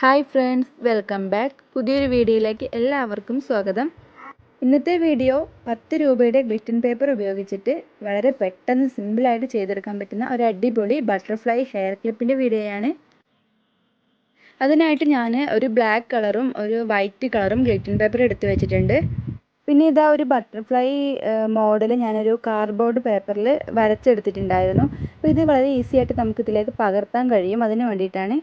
Hi friends welcome back. പുതിയൊരു വീഡിയോയിലേക്ക് എല്ലാവർക്കും സ്വാഗതം. ഇന്നത്തെ വീഡിയോ പത്ത് രൂപയുടെ ഗ്ലിറ്റൻ പേപ്പർ ഉപയോഗിച്ചിട്ട് വളരെ പെട്ടെന്ന് സിമ്പിളായിട്ട് ചെയ്തെടുക്കാൻ പറ്റുന്ന ഒരു അടിപൊളി ബട്ടർഫ്ലൈ ഹെയർ ക്ലിപ്പിന്റെ വീഡിയോയാണ് അതിനായിട്ട് ഞാൻ ഒരു ബ്ലാക്ക് കളറും ഒരു വൈറ്റ് കളറും ഗ്ലിറ്റൻ പേപ്പർ എടുത്തു വെച്ചിട്ടുണ്ട്. പിന്നെ ഇതാ ഒരു ബട്ടർഫ്ലൈ മോഡൽ ഞാനൊരു കാർഡ്ബോർഡ് പേപ്പറിൽ വരച്ചെടുത്തിട്ടുണ്ടായിരുന്നു. അപ്പോൾ ഇത് വളരെ ഈസി ആയിട്ട് നമുക്ക് ഇതിലേക്ക് പകർത്താൻ കഴിയും. അതിന് വേണ്ടിയിട്ടാണ്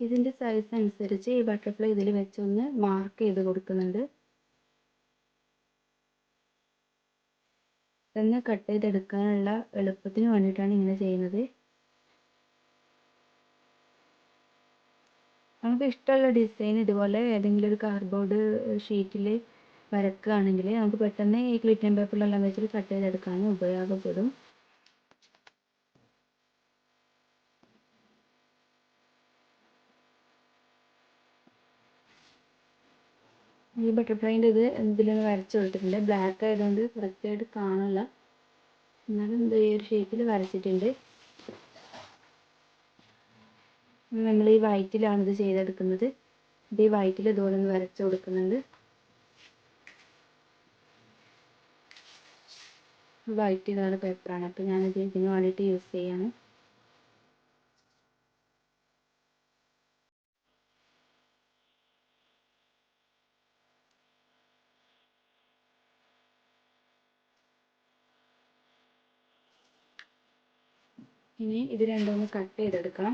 ഇതിന്റെ സൈസ് അനുസരിച്ച് ഈ ബട്ടർഫ്ലൈ ഇതിൽ വെച്ചൊന്ന് മാർക്ക് ചെയ്ത് കൊടുക്കുന്നുണ്ട്. തന്നെ കട്ട് ചെയ്തെടുക്കാനുള്ള എളുപ്പത്തിന് വേണ്ടിയിട്ടാണ് ഇങ്ങനെ ചെയ്യുന്നത്. നമുക്ക് ഇഷ്ടമുള്ള ഡിസൈൻ ഇതുപോലെ ഏതെങ്കിലും ഒരു കാർഡ്ബോർഡ് ഷീറ്റിൽ വരക്കുകയാണെങ്കിൽ നമുക്ക് പെട്ടെന്ന് ഈ ഗ്ലിറ്റൻ പേപ്പറിലെല്ലാം വെച്ചിട്ട് കട്ട് ചെയ്തെടുക്കാനും ഉപയോഗപ്പെടും. ഈ ബട്ടർഫ്ലൈന്റെ ഇത് ഇതിലൊന്ന് വരച്ച് കൊടുത്തിട്ടുണ്ട്. ബ്ലാക്ക് ആയതുകൊണ്ട് കറക്റ്റായിട്ട് കാണില്ല എന്നാലും ഇത് ഈ ഒരു ഷേപ്പിൽ വരച്ചിട്ടുണ്ട്. നമ്മൾ ഈ വൈറ്റിലാണ് ഇത് ചെയ്തെടുക്കുന്നത്. ഇത് ഈ വൈറ്റിൽ ഇതുപോലെ ഒന്ന് വരച്ച് കൊടുക്കുന്നുണ്ട്. വൈറ്റ് കളർ പേപ്പറാണ് അപ്പോൾ ഞാനിത് ഇതിന് വേണ്ടിയിട്ട് യൂസ് ചെയ്യാണ്. ഇനി ഇത് രണ്ടും കട്ട് ചെയ്തെടുക്കാം.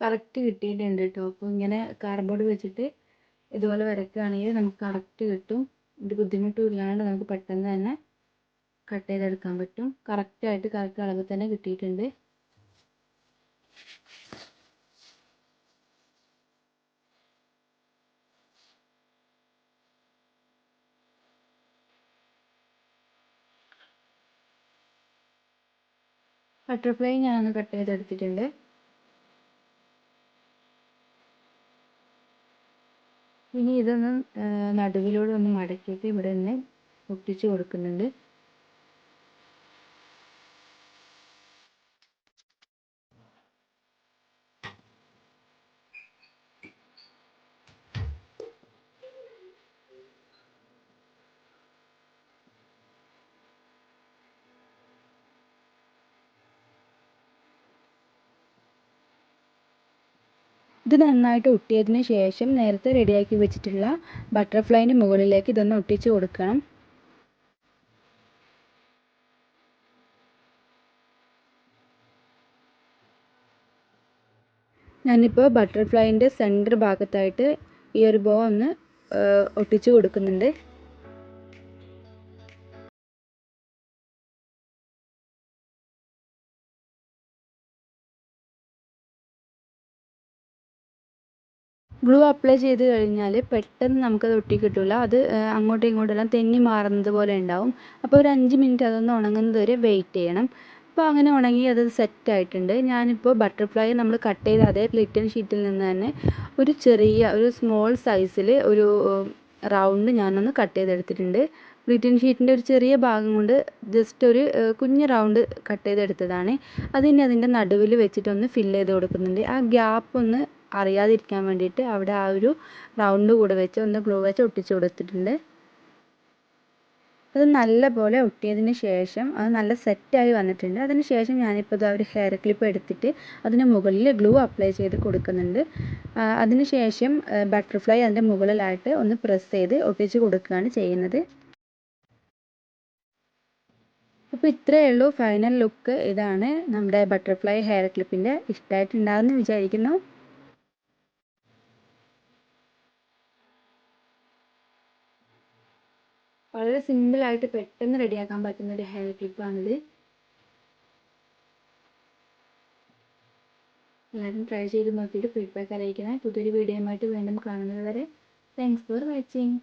കറക്റ്റ് കിട്ടിയിട്ടുണ്ട് കേട്ടോ അപ്പോൾ ഇങ്ങനെ കാർഡ്ബോർഡ് വെച്ചിട്ട് ഇതുപോലെ വരയ്ക്കുകയാണെങ്കിൽ നമുക്ക് കറക്റ്റ് കിട്ടും. ഒരു ബുദ്ധിമുട്ടും ഇല്ലാണ്ട് നമുക്ക് പെട്ടെന്ന് തന്നെ കട്ട് ചെയ്തെടുക്കാൻ പറ്റും. കറക്റ്റായിട്ട് കറക്റ്റ് അളവിൽ തന്നെ കിട്ടിയിട്ടുണ്ട്. ബട്ടർഫ്ലൈ ഞാനൊന്ന് കട്ട് ചെയ്തെടുത്തിട്ടുണ്ട്. ഇനി ഇതൊന്ന് നടുവിലൂടെ ഒന്ന് മടക്കിയിട്ട് ഇവിടെ നിന്ന് ഒട്ടിച്ച് കൊടുക്കുന്നുണ്ട്. ഇത് നന്നായിട്ട് ഒട്ടിയതിന് ശേഷം നേരത്തെ റെഡിയാക്കി വെച്ചിട്ടുള്ള ബട്ടർഫ്ലൈന്റെ മുകളിലേക്ക് ഇതൊന്ന് ഒട്ടിച്ച് കൊടുക്കണം. ഞാനിപ്പോൾ ബട്ടർഫ്ലൈന്റെ സെന്റർ ഭാഗത്തായിട്ട് ഈ ഒരു ബോ ഒന്ന് ഒട്ടിച്ച് കൊടുക്കുന്നുണ്ട്. ഗ്ലൂ അപ്ലൈ ചെയ്ത് കഴിഞ്ഞാൽ പെട്ടെന്ന് നമുക്കത് ഒട്ടി കിട്ടില്ല അത് അങ്ങോട്ടും ഇങ്ങോട്ടെല്ലാം തെന്നി മാറുന്നത് പോലെ ഉണ്ടാവും. അപ്പോൾ ഒരു അഞ്ച് മിനിറ്റ് അതൊന്ന് ഉണങ്ങുന്നത് വരെ വെയിറ്റ് ചെയ്യണം. അപ്പോൾ അങ്ങനെ ഉണങ്ങി അത് സെറ്റ് ആയിട്ടുണ്ട്. ഞാനിപ്പോൾ ബട്ടർഫ്ലൈ നമ്മൾ കട്ട് ചെയ്ത അതേ ഗ്ലിറ്റൻ ഷീറ്റിൽ നിന്ന് തന്നെ ഒരു ചെറിയ ഒരു സ്മോൾ സൈസിൽ ഒരു റൗണ്ട് ഞാനൊന്ന് കട്ട് ചെയ്തെടുത്തിട്ടുണ്ട്. ഗ്ലിറ്റൻ ഷീറ്റിന്റെ ഒരു ചെറിയ ഭാഗം കൊണ്ട് ജസ്റ്റ് ഒരു കുഞ്ഞ് റൗണ്ട് കട്ട് ചെയ്തെടുത്തതാണ്. അതിനി അതിന്റെ നടുവിൽ വെച്ചിട്ടൊന്ന് ഫില്ല് ചെയ്ത് കൊടുക്കുന്നുണ്ട്. ആ ഗ്യാപ്പ് ഒന്ന് അറിയാതിരിക്കാൻ വേണ്ടിയിട്ട് അവിടെ ആ ഒരു റൗണ്ട് കൂടെ വെച്ച് ഒന്ന് ഗ്ലൂ വെച്ച് ഒട്ടിച്ചു കൊടുത്തിട്ടുണ്ട്. അത് നല്ലപോലെ ഒട്ടിയതിന് ശേഷം അത് നല്ല സെറ്റായി വന്നിട്ടുണ്ട്. അതിന് ശേഷം ഞാനിപ്പോൾ ഇത് ഒരു ഹെയർ ക്ലിപ്പ് എടുത്തിട്ട് അതിന് മുകളിൽ ഗ്ലൂ അപ്ലൈ ചെയ്ത് കൊടുക്കുന്നുണ്ട്. അതിന് ശേഷം ബട്ടർഫ്ലൈ അതിന്റെ മുകളിലായിട്ട് ഒന്ന് പ്രസ് ചെയ്ത് ഒട്ടിച്ച് കൊടുക്കുകയാണ് ചെയ്യുന്നത്. അപ്പോൾ ഇത്രയേ ഉള്ളൂ. ഫൈനൽ ലുക്ക് ഇതാണ് നമ്മുടെ ബട്ടർഫ്ലൈ ഹെയർ ക്ലിപ്പിന്റെ ഇഷ്ടമായിട്ടുണ്ടാകുമെന്ന് വിചാരിക്കുന്നു. വളരെ സിമ്പിളായിട്ട് പെട്ടെന്ന് റെഡിയാക്കാൻ പറ്റുന്ന ഒരു ഹെയർ ക്ലിപ്പാണിത് എല്ലാവരും ട്രൈ ചെയ്ത് നോക്കിയിട്ട് ഫീഡ്ബാക്ക് അറിയിക്കണേ. പുതിയൊരു വീഡിയോയുമായിട്ട് വീണ്ടും കാണുന്നത് വരെ താങ്ക്സ് ഫോർ വാച്ചിങ്